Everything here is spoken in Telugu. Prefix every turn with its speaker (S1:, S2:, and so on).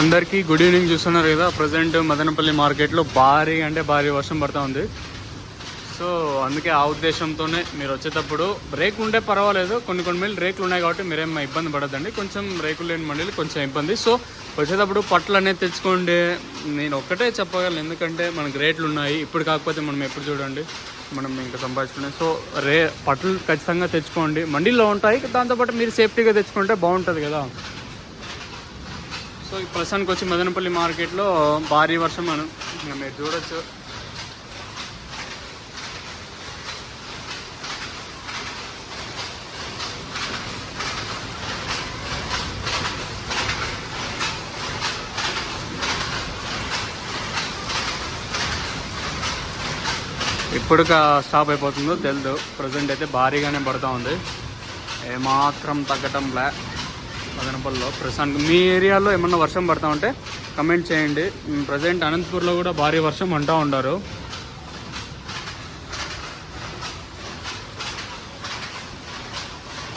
S1: అందరికీ గుడ్ ఈవినింగ్ చూస్తున్నారు కదా. ప్రజెంట్ మదనపల్లి మార్కెట్లో భారీ అంటే భారీ వర్షం పడుతూ ఉంది. సో అందుకే ఆ ఉద్దేశంతోనే మీరు వచ్చేటప్పుడు బ్రేక్ ఉంటే పర్వాలేదు. కొన్ని కొన్ని మిల్లు రేకులు ఉన్నాయి కాబట్టి మీరేం ఇబ్బంది పడద్దండి. కొంచెం రేకులు లేని మండలి కొంచెం ఇబ్బంది. సో వచ్చేటప్పుడు పట్లు అనేది తెచ్చుకోండి. నేను ఒక్కటే చెప్పగలను. ఎందుకంటే మనకు రేట్లు ఉన్నాయి. ఇప్పుడు కాకపోతే మనం ఎప్పుడు చూడండి. మనం ఇంకా సంపాదించుకునే సో రే పట్లు ఖచ్చితంగా తెచ్చుకోండి. మండీలో ఉంటాయి. దాంతోపాటు మీరు సేఫ్టీగా తెచ్చుకుంటే బాగుంటుంది కదా. సో ఈ ప్రస్తుతానికి వచ్చి మదనపల్లి మార్కెట్లో భారీ వర్షం మనం మీరు చూడొచ్చు. ఇప్పుడు స్టాప్ అయిపోతుందో తెలియదు ప్రజెంట్ అయితే భారీగానే పడుతూ ఉంది. ఏమాత్రం తగ్గటం లే మదనపల్లిలో ప్రస్తుతానికి మీ ఏరియాలో ఏమన్నా వర్షం పడతా ఉంటే కమెంట్ చేయండి. ప్రజెంట్ అనంతపూర్లో కూడా భారీ వర్షం అంటూ ఉంటారు